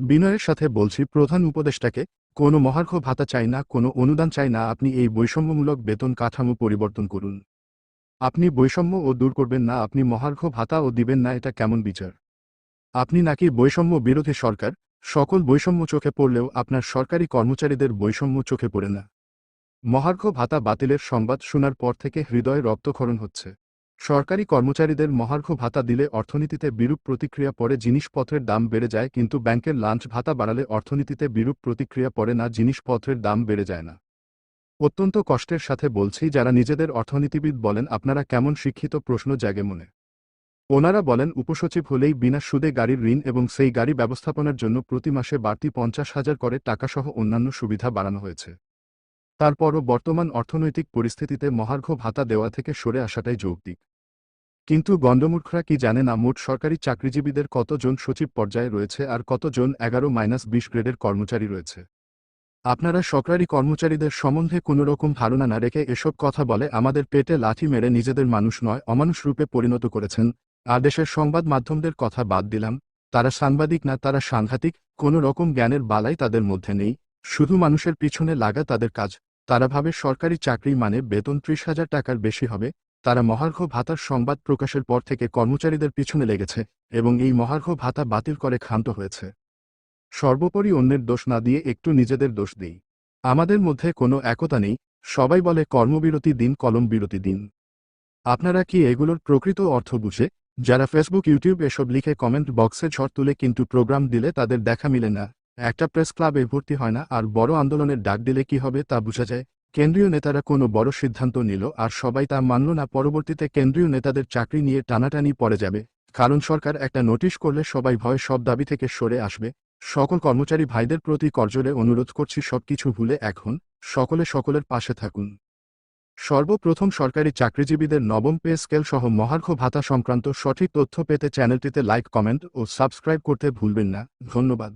বিনয়ের সাথে বলছি, প্রধান উপদেষ্টাকে, কোনো মহার্ঘ ভাতা চাই না, কোনো অনুদান চাই না, আপনি এই বৈষম্যমূলক বেতন কাঠামো পরিবর্তন করুন। আপনি বৈষম্য ও দূর করবেন না, আপনি মহার্ঘ ভাতা ও দিবেন না, এটা কেমন বিচার? আপনি নাকি বৈষম্য বিরোধী সরকার, সকল বৈষম্য চোখে পড়লেও আপনার সরকারি কর্মচারীদের বৈষম্য চোখে পড়ে না। মহার্ঘ ভাতা বাতিলের সংবাদ শোনার পর থেকে হৃদয়ে রক্তক্ষরণ হচ্ছে। সরকারি কর্মচারীদের মহার্ঘ ভাতা দিলে অর্থনীতিতে বিরূপ প্রতিক্রিয়া পড়ে, জিনিসপত্রের দাম বেড়ে যায়, কিন্তু ব্যাংকের লাঞ্চ ভাতা বাড়ালে অর্থনীতিতে বিরূপ প্রতিক্রিয়া পড়ে না, জিনিসপত্রের দাম বেড়ে যায় না। অত্যন্ত কষ্টের সাথে বলছি, যারা নিজেদের অর্থনীতিবিদ বলেন, আপনারা কেমন শিক্ষিত প্রশ্ন জাগে মনে। ওনারা বলেন, উপসচিব হলেই বিনা সুদে গাড়ির ঋণ এবং সেই গাড়ি ব্যবস্থাপনার জন্য প্রতি মাসে বাড়তি পঞ্চাশ হাজার করে টাকাসহ অন্যান্য সুবিধা বাড়ানো হয়েছে। তারপরও বর্তমান অর্থনৈতিক পরিস্থিতিতে মহার্ঘ ভাতা দেওয়া থেকে সরে আসাটাই যৌক্তিক। কিন্তু গণ্ডমূর্খরা কি জানে না মোট সরকারি চাকরিজীবীদের কতজন সচিব পর্যায়ে রয়েছে আর কতজন এগারো মাইনাস বিশ গ্রেডের কর্মচারী রয়েছে? আপনারা সরকারি কর্মচারীদের সম্বন্ধে কোনোরকম ধারণা না রেখে এসব কথা বলে আমাদের পেটে লাথি মেরে নিজেদের মানুষ নয়, অমানুষ রূপে পরিণত করেছেন। আর দেশের সংবাদ মাধ্যমদের কথা বাদ দিলাম। তারা সাংবাদিক না তারা সাংঘাতিক, কোনো রকম জ্ঞানের বালাই তাদের মধ্যে নেই। শুধু মানুষের পিছনে লাগা তাদের কাজ। তারা ভাবে সরকারি চাকরি মানে বেতন ত্রিশ হাজার টাকার বেশি হবে তারা মহার্ঘ ভাতার সংবাদ প্রকাশের পর থেকে কর্মচারীদের পিছনে লেগেছে এবং এই মহার্ঘ ভাতা বাতিল করে ক্ষান্ত হয়েছে। সর্বোপরি অন্যের দোষ না দিয়ে একটু নিজেদের দোষ দিই। আমাদের মধ্যে কোনো একতা নেই, সবাই বলে কর্মবিরতি দিন, কলম বিরতি দিন। আপনারা কি এগুলোর প্রকৃত অর্থ বুঝে, যারা ফেসবুক ইউটিউব এসব লিখে কমেন্ট বক্সে ঝড় তুলে কিন্তু প্রোগ্রাম দিলে তাদের দেখা মিলে না। একটা প্রেস ক্লাবে ভর্তি হয় না, আর বড় আন্দোলনের ডাক দিলে কি হবে তা বোঝা যায়। কেন্দ্রীয় নেতারা কোনো বড় সিদ্ধান্ত নিল আর সবাই তা মানল না। পরবর্তীতে কেন্দ্রীয় নেতাদের চাকরি নিয়ে টানাটানি পড়ে যাবে, কারণ সরকার একটা নোটিশ করলে সবাই ভয় সব দাবি থেকে সরে আসবে। সকল কর্মচারী ভাইদের প্রতি করজোরে অনুরোধ করছি, সবকিছু ভুলে এখন সকলে সকলের পাশে থাকুন। সর্বপ্রথম সরকারি চাকরিজীবীদের নবম পে স্কেল সহ মহার্ঘ ভাতা সংক্রান্ত সঠিক তথ্য পেতে চ্যানেলটিতে লাইক, কমেন্ট ও সাবস্ক্রাইব করতে ভুলবেন না। ধন্যবাদ।